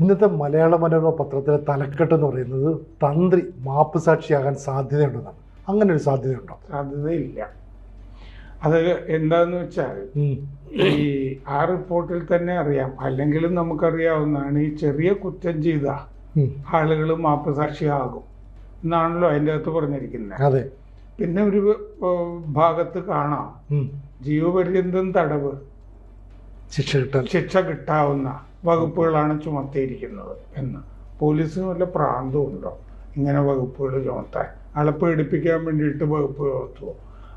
ഇന്നത്തെ മലയാള മനോരമ പത്രത്തിലെ തലക്കെട്ട് എന്ന് പറയുന്നത് തന്ത്രി മാപ്പ് സാക്ഷിയാകാൻ സാധ്യതയുണ്ടെന്നാണ്. അങ്ങനെ ഒരു സാധ്യതയുണ്ടോ? സാധ്യതയില്ല. അത് എന്താന്ന് വെച്ചാൽ ഈ ആ റിപ്പോർട്ടിൽ തന്നെ അറിയാം. അല്ലെങ്കിലും നമുക്കറിയാവുന്നതാണ് ഈ ചെറിയ കുറ്റം ചെയ്ത. ആളുകൾ മാപ്പ് സാക്ഷിയാകും എന്നാണല്ലോ അതിന്റെ അകത്ത് പറഞ്ഞിരിക്കുന്നത്. അതെ. പിന്നെ ഒരു ഭാഗത്ത് കാണാം. ജീവപര്യന്തം തടവ് ശിക്ഷ കിട്ടാൻ ശിക്ഷ കിട്ടാവുന്ന വകുപ്പുകളാണ് ചുമത്തിയിരിക്കുന്നത് എന്ന്. പോലീസിന് വല്ല പ്രാന്തവും ഉണ്ടോ ഇങ്ങനെ വകുപ്പുകൾ ചുമത്താൻ. ആളെ പേടിപ്പിക്കാൻ വേണ്ടിയിട്ട് വകുപ്പ് ചുമത്തുമോ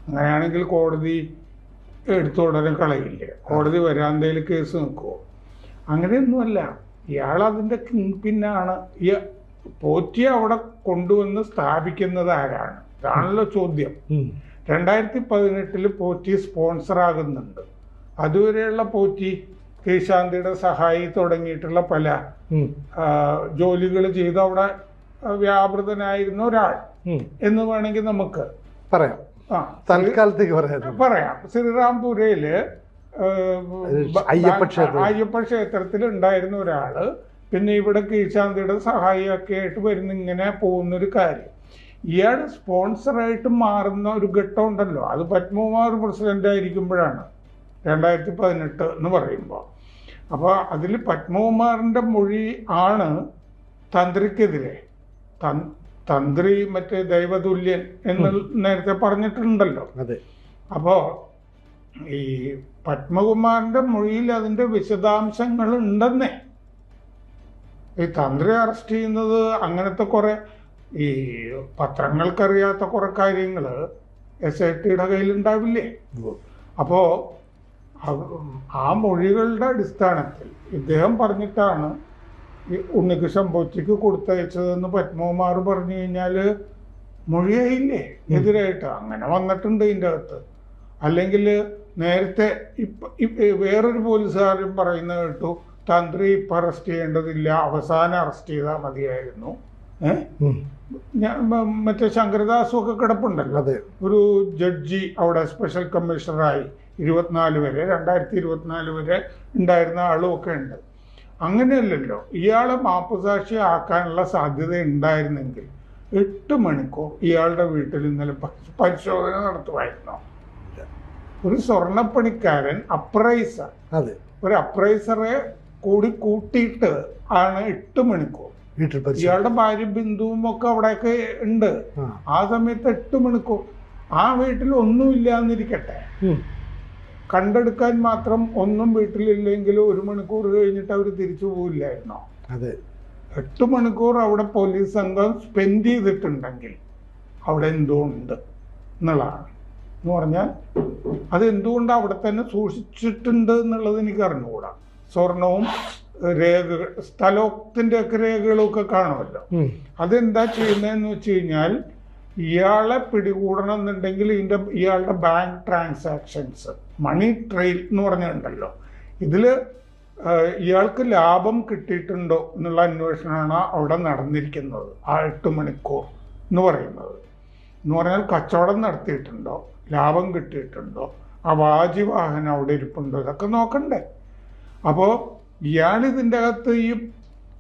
അങ്ങനെയാണെങ്കിൽ കോടതി എടുത്തു ഉടനെ കളയില്ലേ? കോടതി വരാന്തയിൽ കേസ് നിൽക്കുമോ അങ്ങനെയൊന്നുമല്ല. ഇയാൾ അതിന്റെ പിന്നാണ്. ഈ പോറ്റി അവിടെ കൊണ്ടുവന്ന് സ്ഥാപിക്കുന്നത് ആരാണ്? ഇതാണല്ലോ ചോദ്യം. രണ്ടായിരത്തി പതിനെട്ടിൽ പോറ്റി സ്പോൺസറാകുന്നുണ്ട്. അതുവരെയുള്ള പോറ്റി കീശാന്തിയുടെ സഹായി തുടങ്ങിയിട്ടുള്ള പല ജോലികൾ ചെയ്ത് അവിടെ വ്യാപൃതനായിരുന്ന ഒരാൾ എന്ന് വേണമെങ്കിൽ നമുക്ക് പറയാം. ആ തൽക്കാലത്തേക്ക് പറയാം. പറയാം. ശ്രീറാംപുരയിൽ അയ്യപ്പ. അയ്യപ്പ ക്ഷേത്രത്തിൽ ഉണ്ടായിരുന്ന ഒരാൾ പിന്നെ ഇവിടെ കീശാന്തിയുടെ സഹായിയൊക്കെ ആയിട്ട് വരുന്ന ഇങ്ങനെ പോകുന്ന ഒരു കാര്യം. ഇയാൾ സ്പോൺസറായിട്ട് മാറുന്ന ഒരു ഘട്ടം ഉണ്ടല്ലോ. അത് പത്മകുമാർ പ്രസിഡന്റ് ആയിരിക്കുമ്പോഴാണ്. രണ്ടായിരത്തി പതിനെട്ട് എന്ന് പറയുമ്പോൾ. അപ്പോൾ അതിൽ പത്മകുമാറിന്റെ മൊഴി ആണ് തന്ത്രിക്കെതിരെ. തൻ- തന്ത്രി മറ്റേ ദൈവതുല്യൻ എന്ന് നേരത്തെ പറഞ്ഞിട്ടുണ്ടല്ലോ. അതെ. അപ്പോൾ ഈ പത്മകുമാറിന്റെ മൊഴിയിൽ അതിന്റെ വിശദാംശങ്ങൾ ഉണ്ടെന്നേ ഈ തന്ത്രി അറസ്റ്റ് ചെയ്യുന്നത് അങ്ങനത്തെ കുറെ ഈ പത്രങ്ങൾക്കറിയാത്ത കുറെ കാര്യങ്ങൾ എസ് ഐ ടിയുടെ കയ്യിലുണ്ടാവില്ലേ? ഉണ്ടാവില്ലേ അപ്പോൾ ആ മൊഴികളുടെ അടിസ്ഥാനത്തിൽ ഇദ്ദേഹം പറഞ്ഞിട്ടാണ് ഈ ഉണ്ണികൃഷ്ണൻ പോറ്റിക്ക് കൊടുത്തയച്ചതെന്ന് പത്മകുമാർ പറഞ്ഞു കഴിഞ്ഞാൽ മൊഴിയായില്ലേ എതിരായിട്ട്. അങ്ങനെ വന്നിട്ടുണ്ട് ഇതിന്റെ അകത്ത്. അല്ലെങ്കിൽ നേരത്തെ വേറൊരു പോലീസുകാരും പറയുന്ന കേട്ടു തന്ത്രി ഇപ്പം അറസ്റ്റ് ചെയ്യേണ്ടതില്ല അവസാനം അറസ്റ്റ് ചെയ്താൽ മതിയായിരുന്നു. ഞാൻ മറ്റേ ശങ്കരദാസും ഒക്കെ കിടപ്പുണ്ടല്ലോ. അതെ. ഒരു ജഡ്ജി അവിടെ സ്പെഷ്യൽ കമ്മീഷണറായി ഇരുപത്തിനാല് വരെ രണ്ടായിരത്തി ഇരുപത്തിനാല് വരെ ഉണ്ടായിരുന്ന ആളും ഒക്കെ ഉണ്ട്. അങ്ങനെയല്ലല്ലോ ഇയാളെ മാപ്പുസാക്ഷി ആക്കാനുള്ള സാധ്യത ഉണ്ടായിരുന്നെങ്കിൽ എട്ട് മണിക്കൂർ ഇയാളുടെ വീട്ടിൽ ഇന്നലെ പരിശോധന നടത്തുമായിരുന്നു. ഒരു സ്വർണപ്പണിക്കാരൻ അപ്രൈസർ. അതെ. ഒരു അപ്രൈസറെ കൂടി കൂട്ടിയിട്ട് ആണ് എട്ട് മണിക്കൂർ. ഇയാളുടെ ഭാര്യ ബിന്ദുവും ഒക്കെ അവിടെയൊക്കെ ഉണ്ട്. ആ. സമയത്ത് എട്ട് മണിക്കൂർ. ആ വീട്ടിൽ ഒന്നുമില്ല എന്നിരിക്കട്ടെ. കണ്ടെടുക്കാൻ മാത്രം ഒന്നും വീട്ടിലില്ലെങ്കിൽ ഒരു മണിക്കൂർ കഴിഞ്ഞിട്ട് അവർ തിരിച്ചു പോവില്ലായിരുന്നോ? അതെ. എട്ട് മണിക്കൂർ അവിടെ പോലീസ് സംഘം സ്പെൻഡ് ചെയ്തിട്ടുണ്ടെങ്കിൽ അവിടെ എന്തോ ഉണ്ട് എന്നുള്ളതാണ്. എന്ന് പറഞ്ഞാൽ അത് എന്തുകൊണ്ട് അവിടെ തന്നെ സൂക്ഷിച്ചിട്ടുണ്ട് എന്നുള്ളത് എനിക്ക് അറിഞ്ഞുകൂടാ. സ്വർണവും രേഖകൾ സ്ഥലത്തിന്റെയൊക്കെ ഒക്കെ രേഖകളും കാണുമല്ലോ അതെന്താ ചെയ്യുന്നതെന്ന് വെച്ച് കഴിഞ്ഞാൽ ഇയാളെ പിടികൂടണം എന്നുണ്ടെങ്കിൽ ഇതിന്റെ ഇയാളുടെ ബാങ്ക് ട്രാൻസാക്ഷൻസ് മണി ട്രെയിൽ എന്ന് പറഞ്ഞിട്ടുണ്ടല്ലോ. ഇതിൽ ഇയാൾക്ക് ലാഭം കിട്ടിയിട്ടുണ്ടോ എന്നുള്ള അന്വേഷണമാണ് അവിടെ നടന്നിരിക്കുന്നത് ആ എട്ട് മണിക്കൂർ എന്ന് പറയുന്നത്. എന്ന് പറഞ്ഞാൽ കച്ചവടം നടത്തിയിട്ടുണ്ടോ ലാഭം കിട്ടിയിട്ടുണ്ടോ ആ വാജി വാഹനം അവിടെ ഇരിപ്പുണ്ടോ ഇതൊക്കെ നോക്കണ്ടേ. അപ്പോൾ ഇയാൾ ഇതിന്റെ അകത്ത് ഈ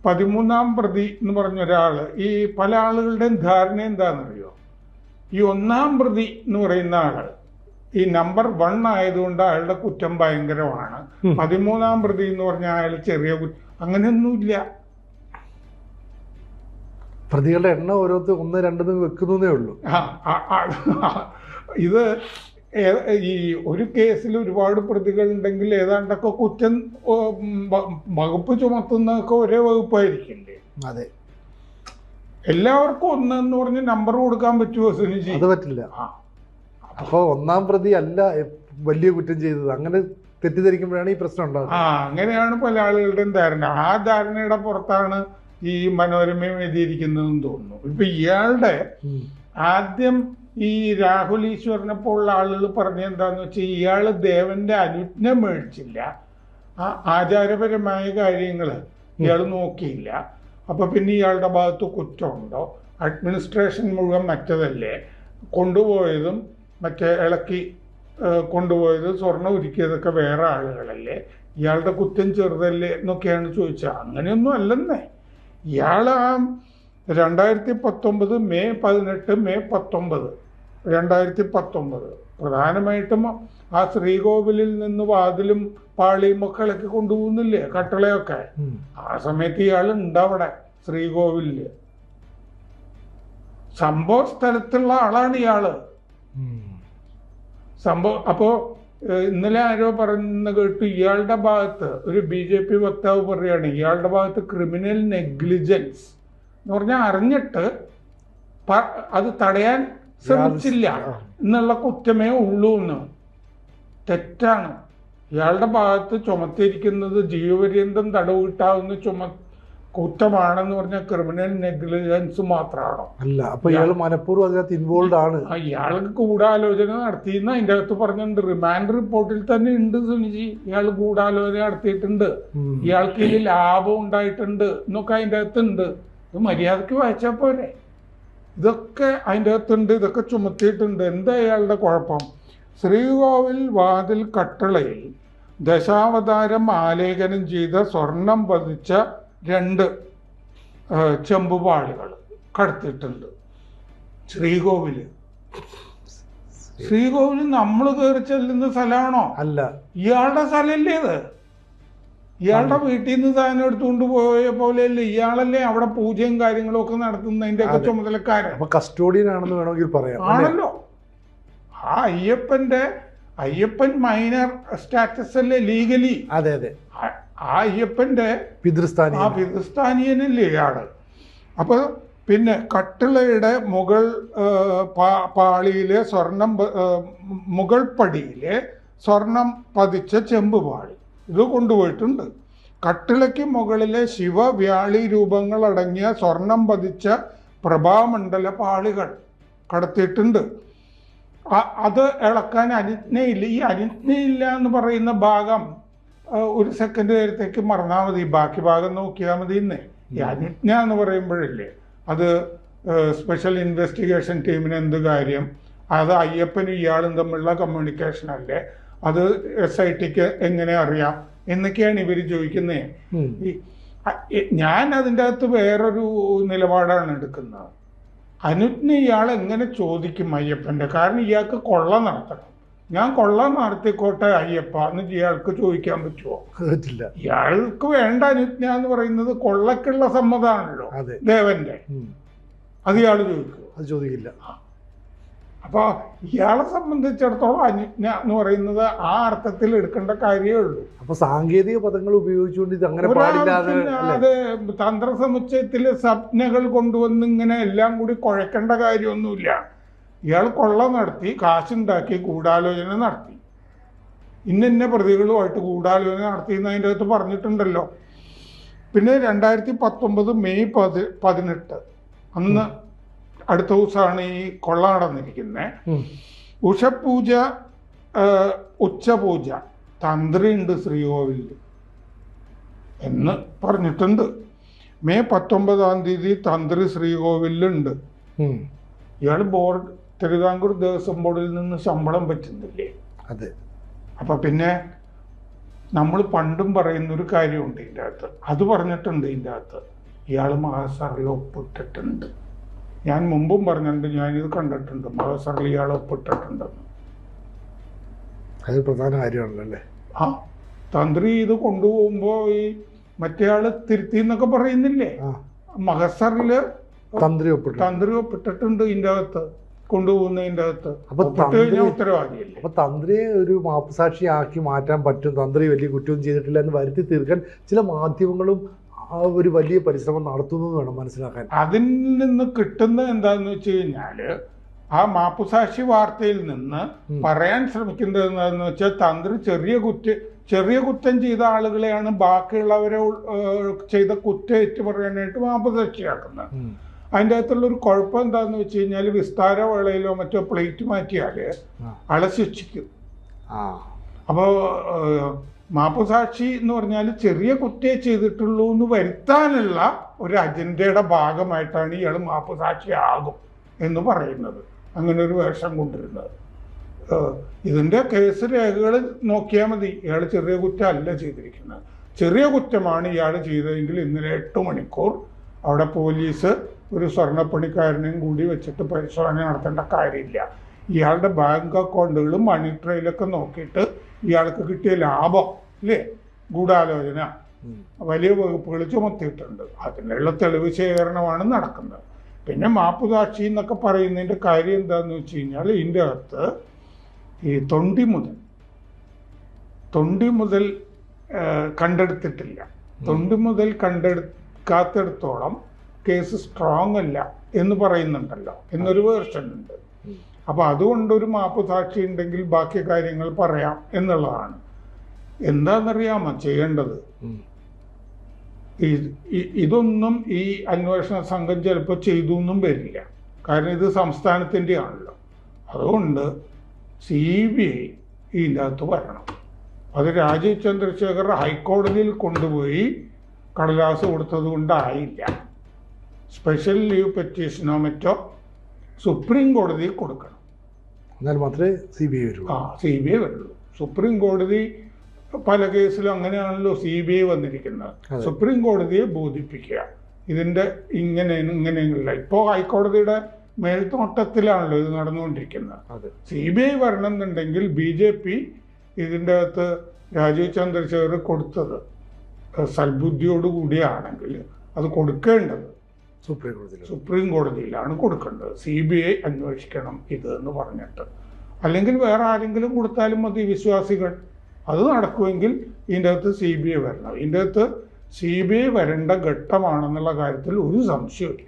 പതിമൂന്നാം പ്രതി എന്ന് പറഞ്ഞ ഒരാൾ ഈ പല ആളുകളുടെയും ധാരണ എന്താണെന്നറിയോ? ഈ ഒന്നാം പ്രതി എന്ന് പറയുന്ന ആൾ ഈ നമ്പർ വൺ ആയതുകൊണ്ട് അയാളുടെ കുറ്റം ഭയങ്കരമാണ്. പതിമൂന്നാം പ്രതി എന്ന് പറഞ്ഞാൽ അയാൾ ചെറിയ കുറ്റം. അങ്ങനെയൊന്നുമില്ല. പ്രതികളുടെ എണ്ണം ഓരോരുത്തർ ഒന്ന് രണ്ടെന്ന് വെക്കുന്നതേ ഉള്ളൂ. ഇത് ഈ ഒരു കേസിൽ ഒരുപാട് പ്രതികൾ ഉണ്ടെങ്കിൽ ഏതാണ്ടൊക്കെ കുറ്റം വകുപ്പ് ചുമത്തുന്നതൊക്കെ ഒരേ വകുപ്പായിരിക്കില്ലേ? അതെ. എല്ലാവർക്കും ഒന്ന് എന്ന് പറഞ്ഞ് നമ്പർ കൊടുക്കാൻ പറ്റുമോ സുനിജി അത് പറ്റില്ല. അപ്പോൾ ഒന്നാം പ്രതി അല്ല വലിയ കുറ്റം ചെയ്തത്. അങ്ങനെ തെറ്റിദ്ധരിക്കുമ്പോഴാണ് ഈ പ്രശ്നം ഉണ്ടാകുന്നത് ആ അങ്ങനെയാണ് പല ആളുകളുടെയും ധാരണ. ആ ധാരണയുടെ പുറത്താണ് ഈ മനോരമയും എഴുതിയിരിക്കുന്നതെന്ന് തോന്നുന്നു. ഇപ്പൊ ഇയാളുടെ ആദ്യം ഈ രാഹുൽ ഈശ്വറിനെ പോലുള്ള ആളുകൾ പറഞ്ഞ എന്താന്ന് വെച്ചാൽ ഇയാൾ ദേവന്റെ അനുജ്ഞ മേടിച്ചില്ല. ആ ആചാരപരമായ കാര്യങ്ങൾ ഇയാൾ നോക്കിയില്ല. അപ്പൊ പിന്നെ ഇയാളുടെ ഭാഗത്ത് കുറ്റമുണ്ടോ? അഡ്മിനിസ്ട്രേഷൻ മുഴുവൻ മറ്റതല്ലേ? കൊണ്ടുപോയതും മറ്റേ ഇളക്കി കൊണ്ടുപോയതും സ്വർണം ഒരുക്കിയതൊക്കെ വേറെ ആളുകളല്ലേ? ഇയാളുടെ കുറ്റം ചെറുതല്ലേ എന്നൊക്കെയാണ് ചോദിച്ചത്. അങ്ങനെയൊന്നും അല്ലെന്നേ. ഇയാൾ ആ രണ്ടായിരത്തി പത്തൊമ്പത് മെയ് പതിനെട്ട് മെയ് പത്തൊമ്പത് രണ്ടായിരത്തി പത്തൊമ്പത് പ്രധാനമായിട്ടും ആ ശ്രീകോവിലിൽ നിന്ന് വാതിലും പാളിയും ഒക്കെ ഇളക്കി കൊണ്ടുപോകുന്നില്ലേ? കട്ടളയൊക്കെ. ആ സമയത്ത് ഇയാൾ ഉണ്ടവിടെ ശ്രീകോവിലിൽ. സംഭവ സ്ഥലത്തുള്ള ആളാണ് ഇയാൾ. സംഭവ അപ്പോ ഇന്നലെ ആരോ പറയുന്ന കേട്ട് ഇയാളുടെ ഭാഗത്ത് ഒരു ബി ജെ പി വക്താവ് പറയുകയാണ് ഇയാളുടെ ഭാഗത്ത് ക്രിമിനൽ നെഗ്ലിജൻസ്. എന്ന് പറഞ്ഞാൽ അറിഞ്ഞിട്ട് അത് തടയാൻ ശ്രമിച്ചില്ല എന്നുള്ള കുറ്റമേ ഉള്ളൂ എന്ന് തെറ്റാണ്. ഇയാളുടെ ഭാഗത്ത് ചുമത്തിയിരിക്കുന്നത് ജീവപര്യന്തം തടവിട്ടാവുന്ന ചുമ കുറ്റമാണെന്ന് പറഞ്ഞ ക്രിമിനൽ നെഗ്ലിജൻസ് മാത്രമാണോ അല്ല അപ്പൊ ഇയാൾ മനഃപൂർവം അതിനകത്ത് ഇൻവോൾവ് ആണ്. ഇയാൾക്ക് ഗൂഢാലോചന നടത്തിയെന്ന് അതിന്റെ അകത്ത് പറഞ്ഞിട്ടുണ്ട്. റിമാൻഡ് റിപ്പോർട്ടിൽ തന്നെ ഉണ്ട് സുനിജി. ഇയാൾ കൂടാലോചന നടത്തിയിട്ടുണ്ട്. ഇയാൾക്ക് ഇതിൽ ലാഭം ഉണ്ടായിട്ടുണ്ട് എന്നൊക്കെ അതിന്റെ അകത്തുണ്ട്. ഇത് മര്യാദയ്ക്ക് വായിച്ചാൽ പോരെ. ഇതൊക്കെ അതിന്റെ അകത്തുണ്ട് ഇതൊക്കെ ചുമത്തിയിട്ടുണ്ട്. എന്താ ഇയാളുടെ കുഴപ്പം? ശ്രീകോവിൽ വാതിൽ കട്ടളയിൽ ദശാവതാരം ആലേഖനം ചെയ്ത സ്വർണം പതിച്ച രണ്ട് ചെമ്പുപാളികൾ കടത്തിയിട്ടുണ്ട് ശ്രീകോവിൽ. ശ്രീകോവിൽ നമ്മൾ കയറി ചെല്ലുന്ന സ്ഥലമാണോ അല്ല. ഇയാളുടെ സ്ഥലമല്ലേ ഇത്? ഇയാളുടെ വീട്ടിൽ നിന്ന് സാധനം എടുത്തുകൊണ്ട് പോയ പോലെയല്ലേ ഇയാളല്ലേ അവിടെ പൂജയും കാര്യങ്ങളും ഒക്കെ നടത്തുന്നതിന്റെ ഒക്കെ. ചുമതലക്കാരൻ? കസ്റ്റോഡിയൻ ആണെന്ന് വേണമെങ്കിൽ പറയാം. ആണല്ലോ. ആ അയ്യപ്പന്റെ അയ്യപ്പൻ മൈനർ സ്റ്റാറ്റസ് അല്ലേ ലീഗലി അതെ അതെ. ആ അയ്യപ്പന്റെ പിതൃസ്ഥാനി ആ പിതൃസ്ഥാനിയനല്ലേ ആൾ. അപ്പൊ പിന്നെ കട്ടിളയുടെ മുകൾ പാളിയിലെ സ്വർണം മുഗൾ മുകൾ പടിയിലെ സ്വർണം പതിച്ച ചെമ്പ് പാളി. ഇത് കൊണ്ടുപോയിട്ടുണ്ട്. കട്ടിളയ്ക്ക് മുകളിലെ ശിവവ്യാളി രൂപങ്ങൾ അടങ്ങിയ സ്വർണം പതിച്ച പ്രഭാമണ്ഡല പാളികൾ കടത്തിയിട്ടുണ്ട്. അത് ഇളക്കാൻ അനുജ്ഞയില്ല. ഈ അനുജ്ഞയില്ല എന്ന് പറയുന്ന ഭാഗം ഒരു സെക്കൻഡ് നേരത്തേക്ക് മറന്നാൽ മതി. ബാക്കി ഭാഗം നോക്കിയാൽ മതി ഇന്ന്. ഈ അനുജ്ഞ എന്ന് പറയുമ്പോഴില്ലേ അത് സ്പെഷ്യൽ ഇൻവെസ്റ്റിഗേഷൻ ടീമിന് എന്ത് കാര്യം? അത് അയ്യപ്പനും ഇയാളും തമ്മിലുള്ള കമ്മ്യൂണിക്കേഷൻ അല്ലേ? അത് എസ് ഐ ടിക്ക് എങ്ങനെ അറിയാം? എന്നൊക്കെയാണ് ഇവർ ചോദിക്കുന്നത് ഞാൻ അതിന്റെ അകത്ത് വേറൊരു നിലപാടാണ് എടുക്കുന്നത്. അനുജ്ഞ ഇയാൾ എങ്ങനെ ചോദിക്കും അയ്യപ്പന്റെ? കാരണം ഇയാൾക്ക് കൊള്ള നടത്തണം. ഞാൻ കൊള്ള നടത്തിക്കോട്ടെ അയ്യപ്പ? എന്ന് ഇയാൾക്ക് ചോദിക്കാൻ പറ്റുമോ പറ്റില്ല ഇയാൾക്ക് വേണ്ട അനുജ്ഞ എന്ന് പറയുന്നത് കൊള്ളക്കുള്ള സമ്മതമാണല്ലോ അതെ. ദേവന്റെ. അത് ഇയാൾ ചോദിക്കും അത് ചോദിക്കില്ല. അപ്പൊ ഇയാളെ സംബന്ധിച്ചിടത്തോളം അനുജ്ഞ എന്ന് പറയുന്നത് ആ അർത്ഥത്തിൽ എടുക്കേണ്ട കാര്യമേ ഉള്ളൂ. അപ്പൊ സാങ്കേതിക പദങ്ങൾ ഉപയോഗിച്ചുകൊണ്ട് ഇത് അങ്ങനെ അത് തന്ത്ര തന്ത്രസമുച്ചയത്തിലെ സ്വപ്നകൾ കൊണ്ടുവന്ന് ഇങ്ങനെ എല്ലാം കൂടി കുഴക്കേണ്ട കാര്യമൊന്നുമില്ല. ഇയാൾ കൊള്ള നടത്തി കാശുണ്ടാക്കി ഗൂഢാലോചന നടത്തി. ഇന്ന ഇന്ന പ്രതികളുമായിട്ട് ഗൂഢാലോചന നടത്തി എന്ന് അതിന്റെ അകത്ത് പറഞ്ഞിട്ടുണ്ടല്ലോ. പിന്നെ രണ്ടായിരത്തി പത്തൊമ്പത് മെയ് പതി പതിനെട്ട്. അന്ന് അടുത്ത ദിവസമാണ് ഈ കൊള്ള നടന്നിരിക്കുന്നത് ഉഷപൂജ ഉച്ചപൂജ തന്ത്രിയുണ്ട് ശ്രീകോവിൽ എന്ന് പറഞ്ഞിട്ടുണ്ട്. മെയ് പത്തൊമ്പതാം തീയതി തന്ത്രി ശ്രീകോവിലുണ്ട്. ഇയാൾ ബോർഡ് തിരുവിതാംകൂർ ദേവസ്വം ബോർഡിൽ നിന്ന് ശമ്പളം പറ്റുന്നില്ലേ അതെ. അപ്പൊ പിന്നെ നമ്മൾ പണ്ടും പറയുന്ന ഒരു കാര്യമുണ്ട് ഇതിന്റെ അകത്ത്. അത് പറഞ്ഞിട്ടുണ്ട് ഇതിന്റെ അകത്ത്. ഇയാൾ മഹാസറിൽ ഒപ്പിട്ടിട്ടുണ്ട്. ഞാൻ മുമ്പും പറഞ്ഞിട്ടുണ്ട് ഞാനിത് കണ്ടിട്ടുണ്ട്. മഹാസറിൽ ഇയാൾ ഒപ്പിട്ടിട്ടുണ്ടെന്ന് അത് പ്രധാന കാര്യമാണല്ലേ? അല്ലേ ആ തന്ത്രി ഇത് കൊണ്ടുപോകുമ്പോൾ ഈ മറ്റേ ആൾ തിരുത്തി എന്നൊക്കെ പറയുന്നില്ലേ? മഹസറിൽ തന്ത്രി ഒപ്പിട്ട് തന്ത്രി ഒപ്പിട്ടിട്ടുണ്ട് ഇതിന്റെ അകത്ത് കൊണ്ടുപോകുന്നതിന്റെ അകത്ത്. അപ്പൊ കഴിഞ്ഞാൽ ഉത്തരവാദിയല്ലേ? അപ്പൊ തന്ത്രിയെ ഒരു മാപ്പുസാക്ഷിയാക്കി മാറ്റാൻ പറ്റും. തന്ത്രി വലിയ കുറ്റവും ചെയ്തിട്ടില്ല എന്ന് വരുത്തി തീർക്കാൻ ചില മാധ്യമങ്ങളും ആ ഒരു വലിയ പരിശ്രമം നടത്തുന്നു വേണം മനസ്സിലാക്കാൻ. അതിൽ നിന്ന് കിട്ടുന്ന എന്താന്ന് വെച്ച് കഴിഞ്ഞാൽ ആ മാപ്പുസാക്ഷി വാർത്തയിൽ നിന്ന് പറയാൻ ശ്രമിക്കുന്നത് എന്താന്ന് വെച്ചാൽ തന്ത്രി ചെറിയ കുറ്റ ചെറിയ കുറ്റം ചെയ്ത ആളുകളെയാണ് ബാക്കിയുള്ളവരെ ചെയ്ത കുറ്റം ഏറ്റു പറയാനായിട്ട് മാപ്പുസാക്ഷിയാക്കുന്നത്. അതിന്റെ അകത്തുള്ള ഒരു കുഴപ്പം എന്താന്ന് വെച്ച് കഴിഞ്ഞാൽ വിസ്താര വേളയിലോ മറ്റോ പ്ലേറ്റ് മാറ്റിയാൽ ആ. ആളെ ശിക്ഷിക്കും. അപ്പോൾ മാപ്പുസാക്ഷി എന്ന് പറഞ്ഞാൽ ചെറിയ കുറ്റേ ചെയ്തിട്ടുള്ളൂ എന്ന് വരുത്താനുള്ള ഒരു അജണ്ടയുടെ ഭാഗമായിട്ടാണ് ഇയാൾ മാപ്പുസാക്ഷി ആകും എന്ന് പറയുന്നത്. അങ്ങനെ ഒരു വേഷം കൊണ്ടിരുന്നത് ഇതിന്റെ കേസ് രേഖകൾ നോക്കിയാൽ മതി. ഇയാൾ ചെറിയ കുറ്റമല്ല ചെയ്തിരിക്കുന്നത്. ചെറിയ കുറ്റമാണ് ഇയാൾ ചെയ്തതെങ്കിൽ ഇന്നലെ എട്ട് മണിക്കൂർ അവിടെ പോലീസ് ഒരു സ്വർണപ്പണിക്കാരനെയും കൂടി വെച്ചിട്ട് പരിശോധന നടത്തേണ്ട കാര്യമില്ല. ഇയാളുടെ ബാങ്ക് അക്കൗണ്ടുകളും മണി ട്രെയിലൊക്കെ നോക്കിയിട്ട് ഇയാൾക്ക് കിട്ടിയ ലാഭം അല്ലേ? ഗൂഢാലോചന. വലിയ വകുപ്പുകൾ ചുമത്തിയിട്ടുണ്ട്. അതിനുള്ള തെളിവ് ശേഖരണമാണ് നടക്കുന്നത്. പിന്നെ മാപ്പുസാക്ഷി എന്നൊക്കെ പറയുന്നതിന്റെ കാര്യം എന്താണെന്ന് വെച്ച് കഴിഞ്ഞാൽ ഇതിന്റെ അകത്ത് ഈ തൊണ്ടി മുതൽ തൊണ്ടി മുതൽ കണ്ടെടുത്തിട്ടില്ല. തൊണ്ടി മുതൽ കണ്ടെടുക്കാത്തിടത്തോളം കേസ് സ്ട്രോങ് അല്ല എന്ന് പറയുന്നുണ്ടല്ലോ. എന്നൊരു വേർഷൻ ഉണ്ട്. ഉം. അപ്പൊ അതുകൊണ്ട് ഒരു മാപ്പ് സാക്ഷി ഉണ്ടെങ്കിൽ ബാക്കി കാര്യങ്ങൾ പറയാം എന്നുള്ളതാണ്. എന്താണെന്നറിയാമോ ചെയ്യേണ്ടത്? ഇതൊന്നും ഈ അന്വേഷണ സംഘം ചിലപ്പോൾ ചെയ്തു എന്നും വരില്ല. കാരണം ഇത് സംസ്ഥാനത്തിന്റെ ആണല്ലോ അതുകൊണ്ട് സി ബി ഐ ഇതിന്റെ അകത്ത് വരണം. അത് രാജീവ് ചന്ദ്രശേഖർ ഹൈക്കോടതിയിൽ കൊണ്ടുപോയി കടലാസ് കൊടുത്തത് കൊണ്ടായില്ല സ്പെഷ്യൽ ലീവ് പെറ്റീഷനോ മറ്റോ സുപ്രീം കോടതിയിൽ കൊടുക്കണം. എന്നാൽ മാത്രമേ സി ബി ഐ വരുള്ളൂ. ആ സി ബി ഐ വരുള്ളൂ. സുപ്രീം കോടതി പല കേസിലും അങ്ങനെയാണല്ലോ സി ബി ഐ വന്നിരിക്കുന്നത്. സുപ്രീം കോടതിയെ ബോധിപ്പിക്കുക. ഇതിന്റെ ഇങ്ങനെ ഇങ്ങനെയുള്ള ഇപ്പോൾ ഹൈക്കോടതിയുടെ മേൽനോട്ടത്തിലാണല്ലോ ഇത് നടന്നുകൊണ്ടിരിക്കുന്നത്. സി ബി ഐ വരണം എന്നുണ്ടെങ്കിൽ ബി ജെ പി ഇതിന്റെ അകത്ത് രാജീവ് ചന്ദ്രശേഖർ കൊടുത്തത്. സൽബുദ്ധിയോടുകൂടിയാണെങ്കിൽ അത് കൊടുക്കേണ്ടത്. സുപ്രീം കോടതിയിൽ സുപ്രീം കോടതിയിലാണ് കൊടുക്കേണ്ടത്. സി ബി ഐ അന്വേഷിക്കണം ഇത് എന്ന് പറഞ്ഞിട്ട്. അല്ലെങ്കിൽ വേറെ ആരെങ്കിലും കൊടുത്താലും മതി വിശ്വാസികൾ. അത് നടക്കുമെങ്കിൽ ഇതിന്റെ അകത്ത് സി ബി ഐ വരണം. ഇതിന്റെ അകത്ത് സി ബി ഐ വരേണ്ട ഘട്ടമാണെന്നുള്ള കാര്യത്തിൽ ഒരു സംശയമില്ല